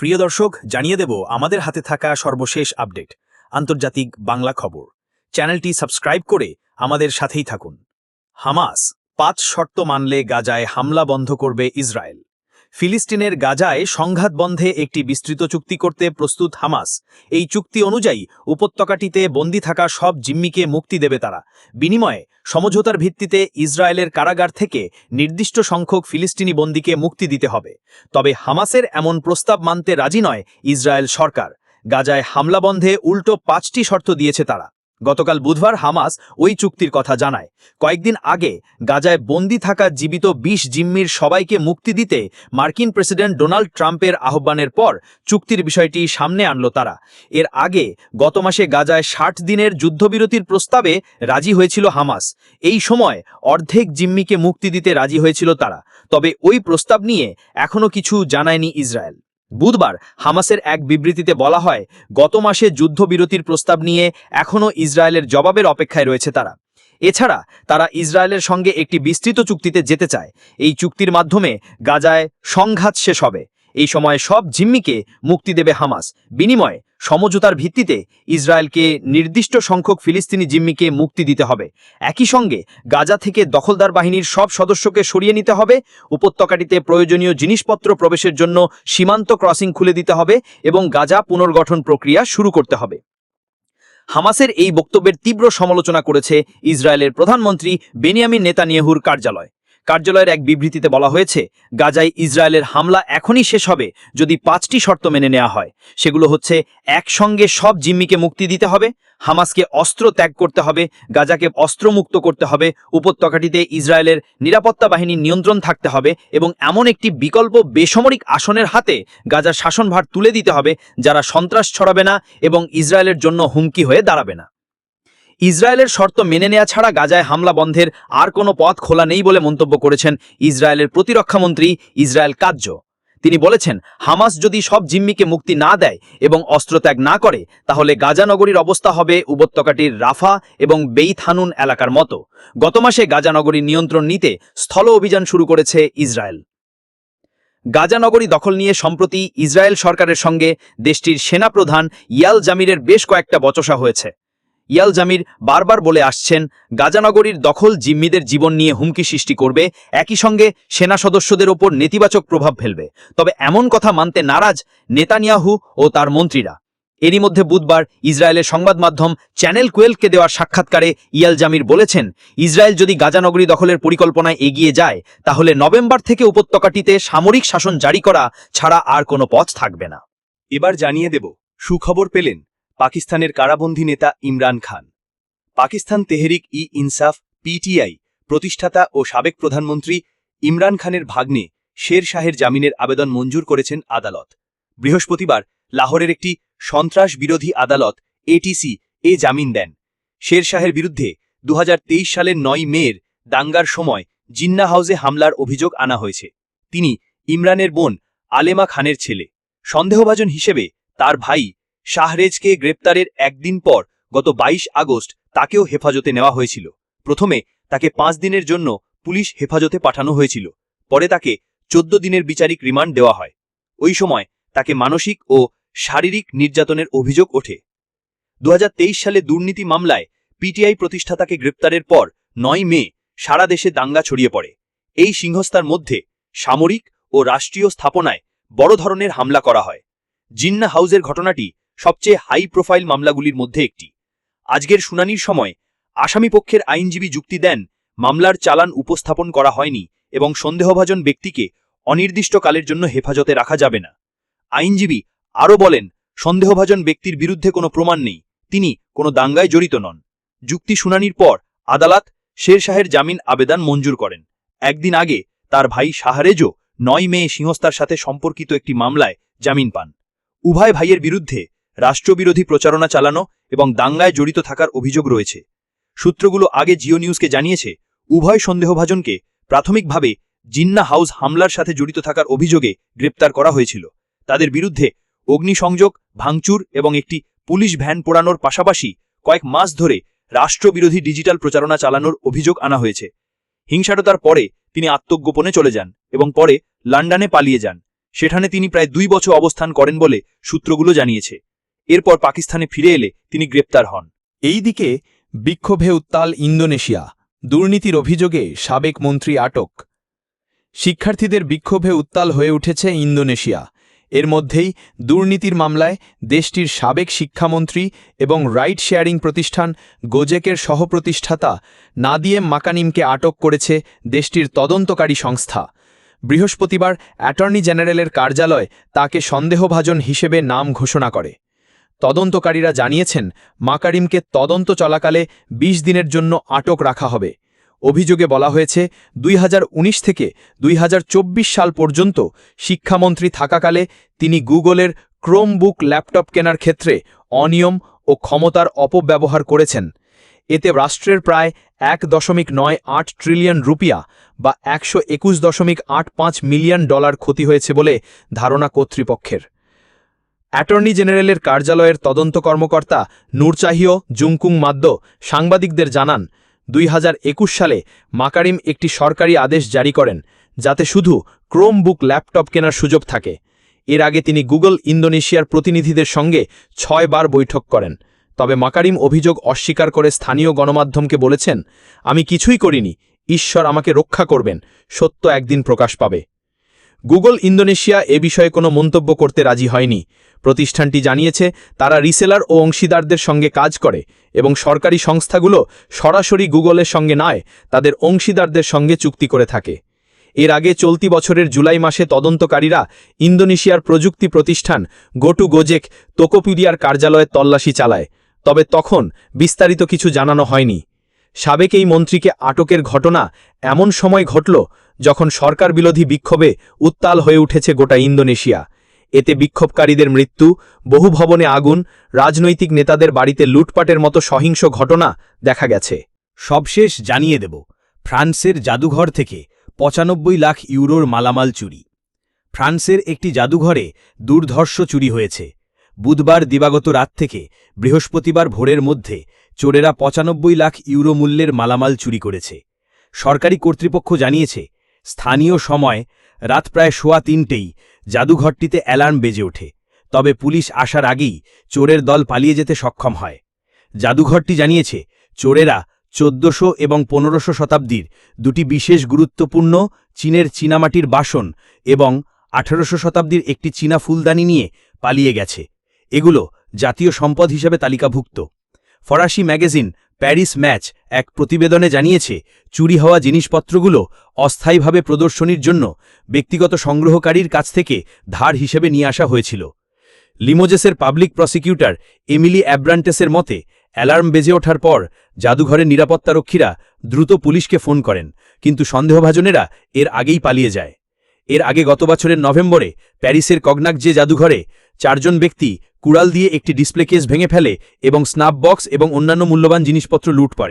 প্রিয় দর্শক, জানিয়ে দেব আমাদের হাতে থাকা সর্বশেষ আপডেট, আন্তর্জাতিক বাংলা খবর। চ্যানেলটি সাবস্ক্রাইব করে আমাদের সাথেই থাকুন। হামাস, পাঁচ শর্ত মানলে গাজায় হামলা বন্ধ করবে ইসরায়েল। ফিলিস্তিনের গাজায় সংঘাত বন্ধে একটি বিস্তৃত চুক্তি করতে প্রস্তুত হামাস। এই চুক্তি অনুযায়ী উপত্যকাটিতে বন্দী থাকা সব জিম্মিকে মুক্তি দেবে তারা। বিনিময়ে সমঝোতার ভিত্তিতে ইসরায়েলের কারাগার থেকে নির্দিষ্ট সংখ্যক ফিলিস্তিনি বন্দীকে মুক্তি দিতে হবে। তবে হামাসের এমন প্রস্তাব মানতে রাজি নয় ইসরায়েল সরকার। গাজায় হামলা বন্ধে উল্টো পাঁচটি শর্ত দিয়েছে তারা। গতকাল বুধবার হামাস ওই চুক্তির কথা জানায়। কয়েকদিন আগে গাজায় বন্দি থাকা জীবিত ২০ জিম্মির সবাইকে মুক্তি দিতে মার্কিন প্রেসিডেন্ট ডোনাল্ড ট্রাম্পের আহ্বানের পর চুক্তির বিষয়টি সামনে আনল তারা। এর আগে গত মাসে গাজায় ষাট দিনের যুদ্ধবিরতির প্রস্তাবে রাজি হয়েছিল হামাস। এই সময় অর্ধেক জিম্মিকে মুক্তি দিতে রাজি হয়েছিল তারা। তবে ওই প্রস্তাব নিয়ে এখনও কিছু জানায়নি ইসরায়েল। বুধবার হামাসের এক বিবৃতিতে বলা হয়, গত মাসে যুদ্ধবিরতির প্রস্তাব নিয়ে এখনও ইসরায়েলের জবাবের অপেক্ষায় রয়েছে তারা। এছাড়া তারা ইসরায়েলের সঙ্গে একটি বিস্তৃত চুক্তিতে যেতে চায়। এই চুক্তির মাধ্যমে গাজায় সংঘাত শেষ হবে। এই সময় সব জিম্মিকে মুক্তি দেবে হামাস। বিনিময়ে সমঝোতার ভিত্তিতে ইসরায়েলকে নির্দিষ্ট সংখ্যক ফিলিস্তিনি জিম্মিকে মুক্তি দিতে হবে। একই সঙ্গে গাজা থেকে দখলদার বাহিনীর সব সদস্যকে সরিয়ে নিতে হবে। উপত্যকাটিতে প্রয়োজনীয় জিনিসপত্র প্রবেশের জন্য সীমান্ত ক্রসিং খুলে দিতে হবে এবং গাজা পুনর্গঠন প্রক্রিয়া শুরু করতে হবে। হামাসের এই বক্তব্যের তীব্র সমালোচনা করেছে ইসরায়েলের প্রধানমন্ত্রী বেনিয়ামিন নেতানিয়াহুর কার্যালয়। কার্যালয়ের এক বিবৃতিতে বলা হয়েছে, গাজায় ইসরায়েলের হামলা এখনই শেষ হবে যদি পাঁচটি শর্ত মেনে নেওয়া হয়। সেগুলো হচ্ছে, একসঙ্গে সব জিম্মিকে মুক্তি দিতে হবে, হামাসকে অস্ত্র ত্যাগ করতে হবে, গাজাকে অস্ত্রমুক্ত করতে হবে, উপত্যকাটিতে ইসরায়েলের নিরাপত্তা বাহিনীর নিয়ন্ত্রণ থাকতে হবে এবং এমন একটি বিকল্প বেসামরিক আসনের হাতে গাজার শাসনভার তুলে দিতে হবে যারা সন্ত্রাস ছড়াবে না এবং ইসরায়েলের জন্য হুমকি হয়ে দাঁড়াবে না। ইসরায়েলের শর্ত মেনে নেওয়া ছাড়া গাজায় হামলা বন্ধের আর কোনো পথ খোলা নেই বলে মন্তব্য করেছেন ইসরায়েলের প্রতিরক্ষামন্ত্রী ইসরায়েল কাজ্য। তিনি বলেছেন, হামাস যদি সব জিম্মিকে মুক্তি না দেয় এবং অস্ত্রত্যাগ না করে, তাহলে গাজা নগরীর অবস্থা হবে উপত্যকাটির রাফা এবং বেইথানুন এলাকার মতো। গত মাসে গাজা নগরীর নিয়ন্ত্রণ নিতে স্থল অভিযান শুরু করেছে ইসরায়েল। গাজা নগরী দখল নিয়ে সম্প্রতি ইসরায়েল সরকারের সঙ্গে দেশটির সেনাপ্রধান ইয়াল জামিরের বেশ কয়েকটা বচসা হয়েছে। ইয়াল জামির বারবার বলে আসছেন, গাজানগরীর দখল জিম্মিদের জীবন নিয়ে হুমকি সৃষ্টি করবে, একই সঙ্গে সেনা সদস্যদের ওপর নেতিবাচক প্রভাব ফেলবে। তবে এমন কথা মানতে নারাজ নেতানিয়াহু ও তার মন্ত্রীরা। এরই মধ্যে বুধবার ইসরায়েলের সংবাদ মাধ্যম চ্যানেল কোয়েলকে দেওয়ার সাক্ষাৎকারে ইয়াল জামির বলেছেন, ইসরায়েল যদি গাজানগরী দখলের পরিকল্পনায় এগিয়ে যায়, তাহলে নভেম্বর থেকে উপত্যকাটিতে সামরিক শাসন জারি করা ছাড়া আর কোনো পথ থাকবে না। এবার জানিয়ে দেব, সুখবর পেলেন পাকিস্তানের কারাবন্দী নেতা ইমরান খান। পাকিস্তান তেহরিক ই ইনসাফ, পিটিআই, প্রতিষ্ঠাতা ও সাবেক প্রধানমন্ত্রী ইমরান খানের ভাগ্নে শের শাহের জামিনের আবেদন মঞ্জুর করেছেন আদালত। বৃহস্পতিবার লাহোরের একটি সন্ত্রাস বিরোধী আদালত, এটিসি, এ জামিন দেন। শের শাহের বিরুদ্ধে দু হাজার তেইশ সালের নয় মের দাঙ্গার সময় জিন্না হাউসে হামলার অভিযোগ আনা হয়েছে। তিনি ইমরানের বোন আলেমা খানের ছেলে। সন্দেহভাজন হিসেবে তার ভাই শাহরেজকে গ্রেপ্তারের একদিন পর গত ২২ আগস্ট তাকেও হেফাজতে নেওয়া হয়েছিল। প্রথমে তাকে পাঁচ দিনের জন্য পুলিশ হেফাজতে পাঠানো হয়েছিল। পরে তাকে চোদ্দ দিনের বিচারিক রিমান্ড দেওয়া হয়। ওই সময় তাকে মানসিক ও শারীরিক নির্যাতনের অভিযোগ ওঠে। দু হাজার তেইশ সালে দুর্নীতি মামলায় পিটিআই প্রতিষ্ঠাতাকে গ্রেপ্তারের পর নয় মে সারা দেশে দাঙ্গা ছড়িয়ে পড়ে। এই সিংহস্তার মধ্যে সামরিক ও রাষ্ট্রীয় স্থাপনায় বড় ধরনের হামলা করা হয়। জিন্না হাউসের ঘটনাটি সবচেয়ে হাই প্রোফাইল মামলাগুলির মধ্যে একটি। আজকের শুনানির সময় আসামি পক্ষের আইনজীবী যুক্তি দেন, মামলার চালান উপস্থাপন করা হয়নি এবং সন্দেহভাজন ব্যক্তিকে অনির্দিষ্টকালের জন্য হেফাজতে রাখা যাবে না। আইনজীবী আরও বলেন, সন্দেহভাজন ব্যক্তির বিরুদ্ধে কোনো প্রমাণ নেই, তিনি কোনো দাঙ্গায় জড়িত নন। যুক্তি শুনানির পর আদালত শের শাহের জামিন আবেদন মঞ্জুর করেন। একদিন আগে তার ভাই শাহরেজও নয় মে সিংহস্তার সাথে সম্পর্কিত একটি মামলায় জামিন পান। উভয় ভাইয়ের বিরুদ্ধে রাষ্ট্রবিরোধী প্রচারণা চালানো এবং দাঙ্গায় জড়িত থাকার অভিযোগ রয়েছে। সূত্রগুলো আগে জিও নিউজকে জানিয়েছে, উভয় সন্দেহভাজনকে প্রাথমিকভাবে জিন্না হাউস হামলার সাথে জড়িত থাকার অভিযোগে গ্রেপ্তার করা হয়েছিল। তাদের বিরুদ্ধে অগ্নিসংযোগ, ভাঙচুর এবং একটি পুলিশ ভ্যান পোড়ানোর পাশাপাশি কয়েক মাস ধরে রাষ্ট্রবিরোধী ডিজিটাল প্রচারণা চালানোর অভিযোগ আনা হয়েছে। হিংসাটতার পরে তিনি আত্মগোপনে চলে যান এবং পরে লন্ডনে পালিয়ে যান। সেখানে তিনি প্রায় দুই বছর অবস্থান করেন বলে সূত্রগুলো জানিয়েছে। এরপর পাকিস্তানে ফিরে এলে তিনি গ্রেপ্তার হন। এইদিকে বিক্ষোভে উত্তাল ইন্দোনেশিয়া। দুর্নীতির অভিযোগে সাবেক মন্ত্রী আটক। শিক্ষার্থীদের বিক্ষোভে উত্তাল হয়ে উঠেছে ইন্দোনেশিয়া। এর মধ্যেই দুর্নীতির মামলায় দেশটির সাবেক শিক্ষামন্ত্রী এবং রাইট শেয়ারিং প্রতিষ্ঠান গোজেকের সহপ্রতিষ্ঠাতা নাদিয়েম মাকানিমকে আটক করেছে দেশটির তদন্তকারী সংস্থা। বৃহস্পতিবার অ্যাটর্নি জেনারেলের কার্যালয় তাকে সন্দেহভাজন হিসেবে নাম ঘোষণা করে। তদন্তকারীরা জানিয়েছেন মাকারিমকে তদন্ত চলাকালে ২০ দিনের জন্য আটক রাখা হবে। অভিযোগে বলা হয়েছে, দুই হাজার উনিশ থেকে দুই হাজার চব্বিশ সাল পর্যন্ত শিক্ষামন্ত্রী থাকাকালে তিনি গুগলের ক্রোমবুক ল্যাপটপ কেনার ক্ষেত্রে অনিয়ম ও ক্ষমতার অপব্যবহার করেছেন। এতে রাষ্ট্রের প্রায় এক দশমিক নয় আট ট্রিলিয়ন রুপিয়া বা একশো একুশ দশমিক আট পাঁচ মিলিয়ন ডলার ক্ষতি হয়েছে বলে ধারণা কর্তৃপক্ষের। অ্যাটর্নি জেনারেলের কার্যালয়ের তদন্ত কর্মকর্তা নূরচাহিও জুংকুং মাদ্য সাংবাদিকদের জানান, দুই হাজার একুশ সালে মাকারিম একটি সরকারি আদেশ জারি করেন, যাতে শুধু ক্রোম বুক ল্যাপটপ কেনার সুযোগ থাকে। এর আগে তিনি গুগল ইন্দোনেশিয়ার প্রতিনিধিদের সঙ্গে ছয়বার বৈঠক করেন। তবে মাকারিম অভিযোগ অস্বীকার করে স্থানীয় গণমাধ্যমকে বলেছেন, আমি কিছুই করিনি, ঈশ্বর আমাকে রক্ষা করবেন, সত্য একদিন প্রকাশ পাবে। গুগল ইন্দোনেশিয়া এ বিষয়ে কোনো মন্তব্য করতে রাজি হয়নি। প্রতিষ্ঠানটি জানিয়েছে, তারা রিসেলার ও অংশীদারদের সঙ্গে কাজ করে এবং সরকারি সংস্থাগুলো সরাসরি গুগলের সঙ্গে নয়, তাদের অংশীদারদের সঙ্গে চুক্তি করে থাকে। এর আগে চলতি বছরের জুলাই মাসে তদন্তকারীরা ইন্দোনেশিয়ার প্রযুক্তি প্রতিষ্ঠান গোটু গোজেক তোকোপিডিয়ার কার্যালয়ে তল্লাশি চালায়, তবে তখন বিস্তারিত কিছু জানানো হয়নি। সাবেক এই মন্ত্রীকে আটকের ঘটনা এমন সময় ঘটল যখন সরকার বিরোধী বিক্ষোভে উত্তাল হয়ে উঠেছে গোটা ইন্দোনেশিয়া। এতে বিক্ষোভকারীদের মৃত্যু, বহু ভবনে আগুন, রাজনৈতিক নেতাদের বাড়িতে লুটপাটের মতো সহিংস ঘটনা দেখা গেছে। সবশেষ জানিয়ে দেব, ফ্রান্সের জাদুঘর থেকে পঁচানব্বই লাখ ইউরোর মালামাল চুরি। ফ্রান্সের একটি জাদুঘরে দুর্ধর্ষ চুরি হয়েছে। বুধবার দিবাগত রাত থেকে বৃহস্পতিবার ভোরের মধ্যে চোরেরা পঁচানব্বই লাখ ইউরো মূল্যের মালামাল চুরি করেছে। সরকারি কর্তৃপক্ষ জানিয়েছে স্থানীয় সময় রাত প্রায় সোয়া তিনটেই জাদুঘরটিতে অ্যালার্ম বেজে ওঠে, তবে পুলিশ আসার আগেই চোরের দল পালিয়ে যেতে সক্ষম হয়। জাদুঘরটি জানিয়েছে, চোরেরা চোদ্দশো এবং পনেরোশো শতাব্দীর দুটি বিশেষ গুরুত্বপূর্ণ চীনের চীনামাটির বাসন এবং আঠারোশো শতাব্দীর একটি চীনা ফুলদানি নিয়ে পালিয়ে গেছে। এগুলো জাতীয় সম্পদ হিসেবে তালিকাভুক্ত। ফরাসি ম্যাগাজিন প্যারিস ম্যাচ এক প্রতিবেদনে জানিয়েছে, চুরি হওয়া জিনিসপত্রগুলো অস্থায়ীভাবে প্রদর্শনীর জন্য ব্যক্তিগত সংগ্রহকারীর কাছ থেকে ধার হিসেবে নিয়ে আসা হয়েছিল। লিমোজেসের পাবলিক প্রসিকিউটর এমিলি অ্যাব্রান্টেসের মতে, অ্যালার্ম বেজে ওঠার পর জাদুঘরের নিরাপত্তারক্ষীরা দ্রুত পুলিশকে ফোন করেন, কিন্তু সন্দেহভাজনেরা এর আগেই পালিয়ে যায়। এর আগে গত বছরের নভেম্বরে প্যারিসের কগনাক যে জাদুঘরে চারজন ব্যক্তি কুড়াল দিয়ে একটি ডিসপ্লে কেস ভেঙে ফেলে এবং স্ন্যাপ বক্স এবং অন্যান্য মূল্যবান জিনিসপত্র লুট করে।